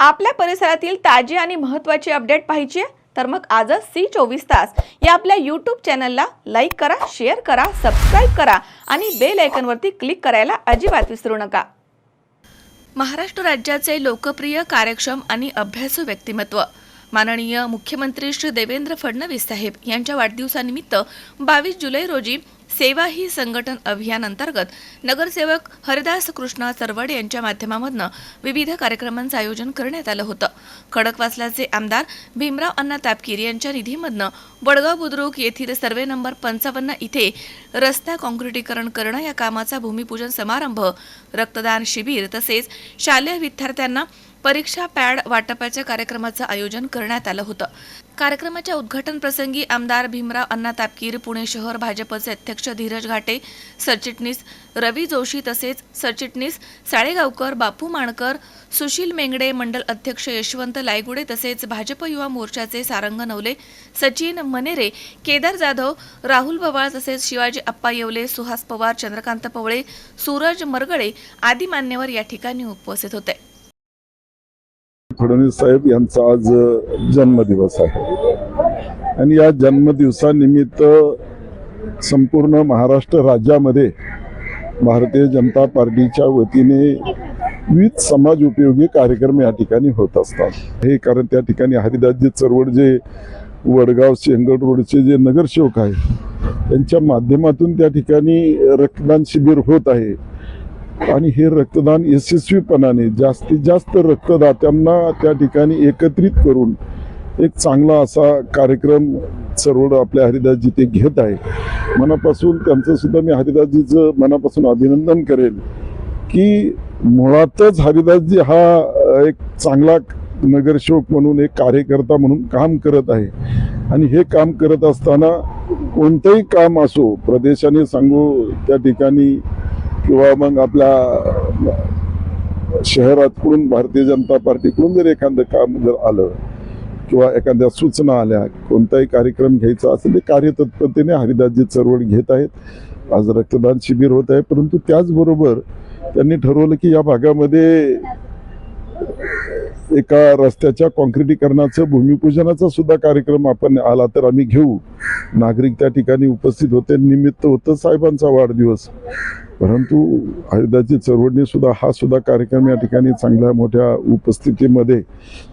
आपल्या परिसरातील ताजी आणि महत्त्वाची अपडेट पाहिजे तर मग आजच सी चोवीस तास या आपल्या यूट्यूब चॅनलला लाईक करा शेअर करा सबस्क्राईब करा आणि बेल आयकनवरती क्लिक करायला अजिबात विसरू नका. महाराष्ट्र राज्याचे लोकप्रिय कार्यक्षम आणि अभ्यासू व्यक्तिमत्व. माननीय मुख्यमंत्री श्री देवेंद्र फडणवीस साहेब यांच्या वाढदिवसानिमित्त बावीस जुलै रोजी सेवा ही संघटन अभियान अंतर्गत नगरसेवक हरिदास कृष्णा चरवड यांच्या माध्यमामधनं विविध कार्यक्रमांचं आयोजन करण्यात आलं होतं. खडकवासलाचे आमदार भीमराव अण्णा तापकीर यांच्या निधीमधनं वडगाव बुद्रुक येथील सर्वे नंबर पंचावन्न इथे रस्ता काँक्रिटीकरण करणं या कामाचा भूमिपूजन समारंभ रक्तदान शिबिर तसेच शालेय विद्यार्थ्यांना परीक्षा पॅड वाटपाच्या कार्यक्रमाचं आयोजन करण्यात आलं होतं. कार्यक्रमाच्या उद्घाटन प्रसंगी आमदार भीमराव अण्णा तापकीर पुणे शहर भाजपचे अध्यक्ष धीरज घाटे सरचिटणीस रवी जोशी तसेच सरचिटणीस साळेगावकर बापू माणकर सुशील मेंगडे मंडल अध्यक्ष यशवंत लायगुडे तसेच भाजप युवा मोर्चाचे सारंग नवले सचिन मनेरे केदार जाधव राहुल बवाळ तसेच शिवाजी अप्पा येवले सुहास पवार चंद्रकांत पवळे सूरज मरगळे आदी मान्यवर या ठिकाणी उपस्थित होते. फडणवीस साहेब यांचा आज जन्मदिवस आहे. आणि या जन्मदिवसानिमित्त संपूर्ण महाराष्ट्र राज्यामध्ये भारतीय जनता पार्टीच्या वतीने विविध समाज उपयोगी कार्यक्रम या ठिकाणी होत असतात. हे कारण त्या ठिकाणी हरिदासजी चरवड जे वडगाव शेंगड रोडचे जे नगरसेवक आहे त्यांच्या माध्यमातून त्या ठिकाणी रक्तदान शिबिर होत आहे. आणि हे रक्तदान यशस्वीपणाने जास्तीत जास्त रक्तदात्यांना त्या ठिकाणी एकत्रित करून एक चांगला असा कार्यक्रम सर्व आपल्या हरिदासजी ते घेत आहे. मनापासून त्यांचं सुद्धा मी हरिदासजीचं मनापासून अभिनंदन करेल की मुळातच हरिदासजी हा एक चांगला नगरसेवक म्हणून एक कार्यकर्ता म्हणून काम करत आहे. आणि हे काम करत असताना कोणतंही काम असो प्रदेशाने सांगू त्या ठिकाणी किंवा मग आपल्या शहरातकडून भारतीय जनता पार्टीकडून जर एखादं काम जर आलं किंवा एखाद्या सूचना आल्या कोणताही कार्यक्रम घ्यायचा असेल ते कार्यतत्परतेने हरिदासजी चळवळ घेत आहेत. आज रक्तदान शिबिर होत आहे. परंतु त्याचबरोबर त्यांनी ठरवलं की या भागामध्ये एका रस्त्याच्या कॉन्क्रिटीकरणाचं भूमिपूजनाचा सुद्धा कार्यक्रम आपण आला तर आम्ही घेऊ. नागरिक त्या ठिकाणी उपस्थित होते. निमित्त होतं साहेबांचा वाढदिवस. परंतु हरिदासजी चळवळणी सुद्धा हा सुद्धा कार्यक्रम या ठिकाणी चांगल्या मोठ्या उपस्थितीमध्ये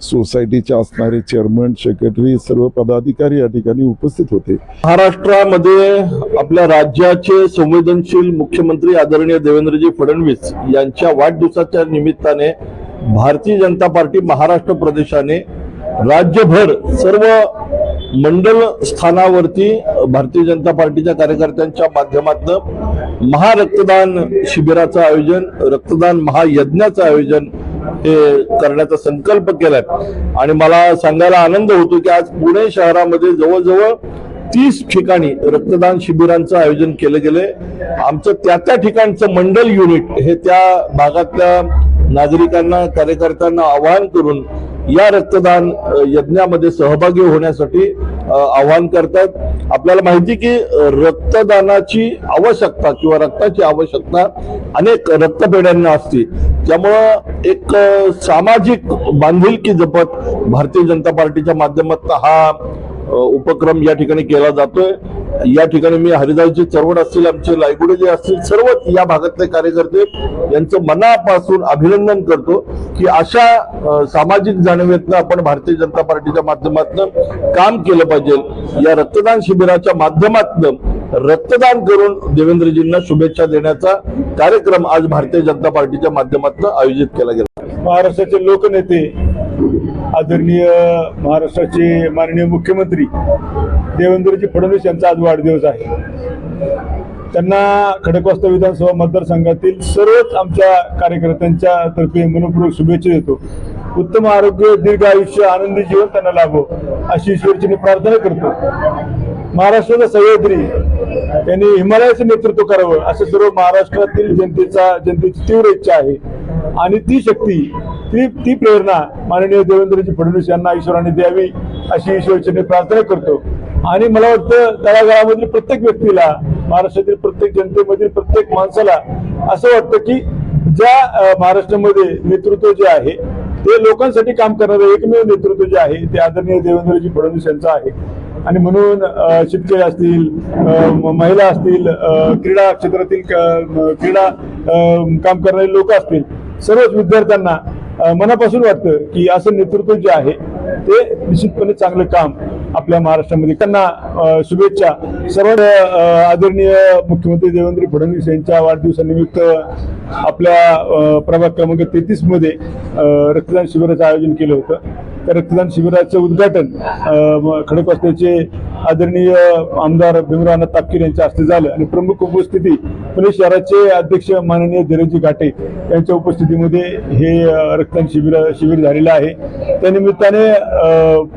सोसायटीचे असणारे चेअरमन सेक्रेटरी सर्व पदाधिकारी या ठिकाणी उपस्थित होते. महाराष्ट्रामध्ये आपल्या राज्याचे संवेदनशील मुख्यमंत्री आदरणीय देवेंद्रजी फडणवीस यांच्या वाढदिवसाच्या निमित्ताने भारतीय जनता पार्टी महाराष्ट्र प्रदेशाने राज्यभर सर्व मंडल स्थानावरती भारतीय जनता पार्टीच्या कार्यकर्त्यांच्या माध्यमातून महारक्तदान शिबिराचं आयोजन रक्तदान महायज्ञाचं आयोजन हे करण्याचा संकल्प केलाय. आणि मला सांगायला आनंद होतो की आज पुणे शहरामध्ये जवळजवळ तीस ठिकाणी रक्तदान शिबिरांचं आयोजन केलं गेले आमचं त्या त्या ठिकाणचं मंडल युनिट हे त्या भागातल्या नागरिकांना कार्यकर्त्यांना आवाहन करून या रक्तदान यज्ञामध्ये सहभागी होण्यासाठी आवाहन करतात. आपल्याला माहिती की रक्तदानाची आवश्यकता किंवा रक्ताची आवश्यकता अनेक रक्तपेढ्यांना असते. त्यामुळं एक सामाजिक बांधिलकी जपत भारतीय जनता पार्टीच्या माध्यमातून हा उपक्रम या ठिकाणी केला जातोय. या ठिकाणी मी हरिदासजी चरवड असतील आमचे लायगुडे जे असतील सर्व या भागातले कार्यकर्ते यांचं मनापासून अभिनंदन करतो की अशा सामाजिक जाणीवेतनं आपण भारतीय जनता पार्टीच्या माध्यमातून काम केलं पाहिजे. या रक्तदान शिबिराच्या माध्यमातून रक्तदान करून देवेंद्रजींना शुभेच्छा देण्याचा कार्यक्रम आज भारतीय जनता पार्टीच्या माध्यमातून आयोजित केला गेला. महाराष्ट्राचे लोकनेते आदरणीय महाराष्ट्राचे माननीय मुख्यमंत्री देवेंद्रजी फडणवीस यांचा आज वाढदिवस आहे. त्यांना खडकवासला विधानसभा मतदारसंघातील सर्वच आमच्या कार्यकर्त्यांच्या तर्फे मनपूर्वक शुभेच्छा देतो. उत्तम आरोग्य दीर्घ आयुष्य आनंदी जीवन त्यांना लाभो अशी ईश्वरची मी प्रार्थना करतो. महाराष्ट्राचा सह्याद्री यांनी हिमालयाचं नेतृत्व करावं असं सर्व महाराष्ट्रातील जनतेचा जनतेची तीव्र इच्छा आहे. आणि ती शक्ती ती ती प्रेरणा माननीय देवेंद्रजी फडणवीस यांना ईश्वराने द्यावी अशी ईश्वरची मी प्रार्थना करतो. आणि मला वाटतं तळागाळामधील प्रत्येक व्यक्तीला महाराष्ट्रातील प्रत्येक जनतेमधील प्रत्येक माणसाला असं वाटतं की ज्या महाराष्ट्रामध्ये नेतृत्व जे आहे ते लोकांसाठी काम करणारं एकमेव नेतृत्व जे आहे ते आदरणीय देवेंद्रजी फडणवीस यांचं आहे. आणि म्हणून शेतकरी असतील महिला असतील क्रीडा क्षेत्रातील क्रीडा काम करणारे लोक असतील सर्वच विद्यार्थ्यांना मनापासून वाटतं की असं नेतृत्व जे आहे ते निश्चितपणे चांगलं काम आपल्या महाराष्ट्रामध्ये. त्यांना शुभेच्छा. सर्व आदरणीय मुख्यमंत्री देवेंद्र फडणवीस यांच्या वाढदिवसानिमित्त आपल्या प्रभाग क्रमांक तेहतीसमध्ये रक्तदान शिबिराचं आयोजन केलं होतं. त्या रक्तदान शिबिराचं उद्घाटन अ, खडकवासल्याचे आदरणीय आमदार भीमराव तापकीर यांच्या हस्ते झालं. आणि प्रमुख उपस्थिती पुणे शहराचे अध्यक्ष माननीय धीरजी घाटे यांच्या उपस्थितीमध्ये हे रक्तदान शिबिर शिबिर झालेलं आहे. त्या निमित्ताने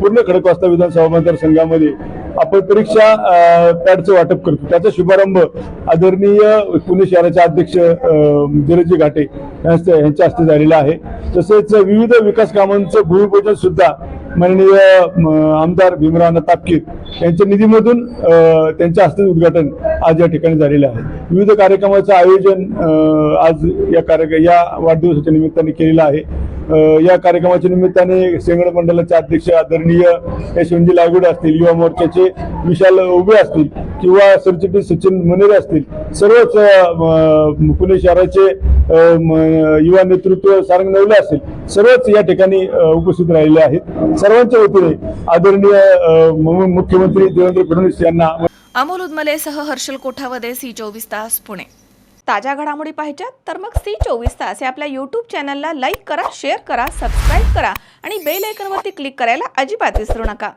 पूर्ण खडकवासला विधानसभा मतदारसंघामध्ये आपण परीक्षा पॅडचं वाटप करतो. त्याचा शुभारंभ आदरणीय पुणे शहराचे अध्यक्ष धीरजी घाटे यांच्या हस्ते झालेला आहे. तसेच विविध विकास कामांचं भूमिपूजन सुद्धा माननीय आमदार भीमराव तापकीर यांच्या निधीमधून त्यांच्या हस्ते उद्घाटन आज या ठिकाणी झालेलं आहे. विविध कार्यक्रमाचं आयोजन आज या कार्य या वाढदिवसाच्या निमित्ताने केलेलं आहे. या कार्यक्रमाच्या निमित्ताने सेंगड मंडळाचे अध्यक्ष आदरणीय यशवंतजी लागूड असतील युवा मोर्चाचे विशाल उभे असतील किंवा सरचिटणीस सचिन मनेरे असतील सर्वच पुणे शहराचे युवा नेतृत्व सारंग नवले असतील सर्वच या ठिकाणी उपस्थित राहिले आहेत. सर्वांच्या वतीने आदरणीय मुख्यमंत्री देवेंद्र फडणवीस यांना अमोल उदमलेसह हर्षल कोठावदे सी चोवीस तास पुणे. ताज्या घडामोडी पाहिजेत तर मग सी चोवीस तास हे आपल्या यूट्यूब चॅनलला लाईक करा शेअर करा सबस्क्राईब करा आणि बेल आयकनवरती क्लिक करायला अजिबात विसरू नका.